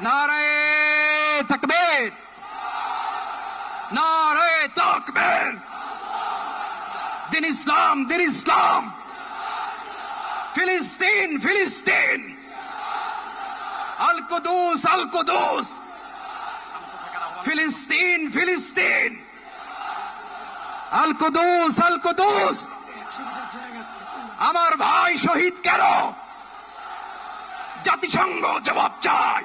নারায়ে তাকবীর নারায়ে তাকবীর দিন ইসলাম দিন ইসলাম ফিলিস্তিন ফিলিস্তিন আল কুদুস ফিলিস্তিন ফিলিস্তিন আমার ভাই শহীদ কেন জাতিসংঘ জবাব চায়